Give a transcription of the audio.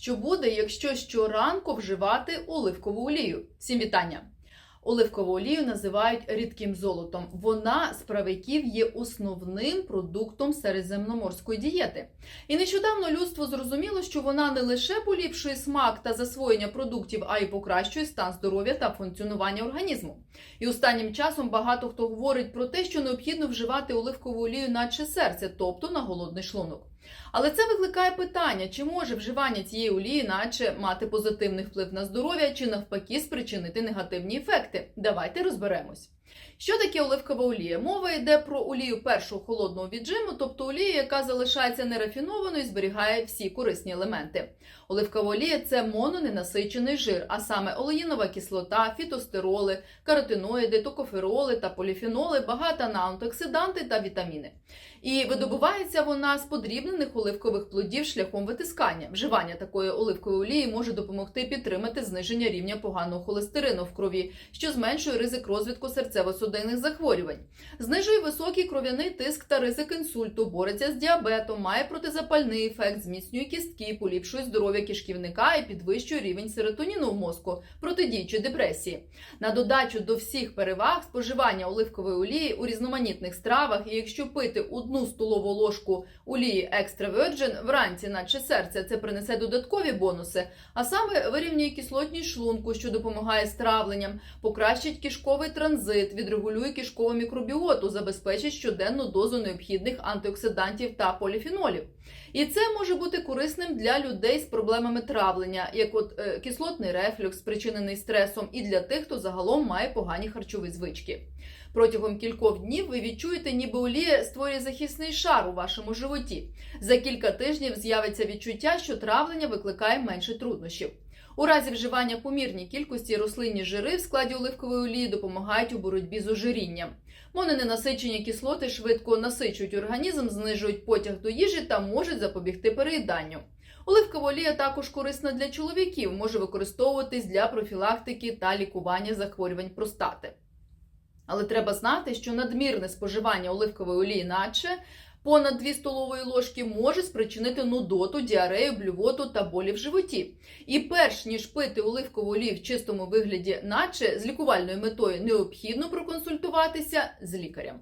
Що буде, якщо щоранку вживати оливкову олію? Всім вітання! Оливкову олію називають рідким золотом. Вона з правиків є основним продуктом середземноморської дієти. І нещодавно людство зрозуміло, що вона не лише поліпшує смак та засвоєння продуктів, а й покращує стан здоров'я та функціонування організму. І останнім часом багато хто говорить про те, що необхідно вживати оливкову олію наче серце, тобто на голодний шлунок. Але це викликає питання, чи може вживання цієї олії, наче мати позитивний вплив на здоров'я, чи навпаки спричинити негативні ефекти. Давайте розберемось. Що таке оливкова олія? Мова йде про олію першого холодного віджиму, тобто олію, яка залишається нерафінованою і зберігає всі корисні елементи. Оливкова олія це мононенасичений жир, а саме олеїнова кислота, фітостероли, каротиноїди, токофероли та поліфеноли, багата на антиоксиданти та вітаміни. І видобувається вона з подрібнених оливкових плодів шляхом витискання. Вживання такої оливкової олії може допомогти підтримати зниження рівня поганого холестерину в крові, що зменшує ризик розвитку серцево-судинних захворювань, знижує високий кров'яний тиск та ризик інсульту, бореться з діабетом, має протизапальний ефект, зміцнює кістки, поліпшує здоров'я кишківника і підвищує рівень серотоніну в мозку, протидіючи депресії. На додачу до всіх переваг споживання оливкової олії у різноманітних стравах, і якщо пити одну столову ложку олії Extra Virgin вранці, наче серце, це принесе додаткові бонуси, а саме вирівнює кислотність шлунку, що допомагає з травленням, покращить кишковий транзит, відрегулює кишкову мікробіоту, забезпечить щоденну дозу необхідних антиоксидантів та поліфенолів. І це може бути корисним для людей з проблемами травлення, як от е, кислотний рефлюкс, спричинений стресом, і для тих, хто загалом має погані харчові звички. Протягом кількох днів ви відчуєте, ніби олія створює захисний шар у вашому животі. За кілька тижнів з'явиться відчуття, що травлення викликає менше труднощів. У разі вживання помірній кількості рослинні жири в складі оливкової олії допомагають у боротьбі з ожирінням. Мононенасичені кислоти швидко насичують організм, знижують потяг до їжі та можуть запобігти переїданню. Оливкова олія також корисна для чоловіків, може використовуватись для профілактики та лікування захворювань простати. Але треба знати, що надмірне споживання оливкової олії, наче понад 2 столової ложки, може спричинити нудоту, діарею, блювоту та болі в животі. І перш ніж пити оливкову олію в чистому вигляді, наче з лікувальною метою, необхідно проконсультуватися з лікарем.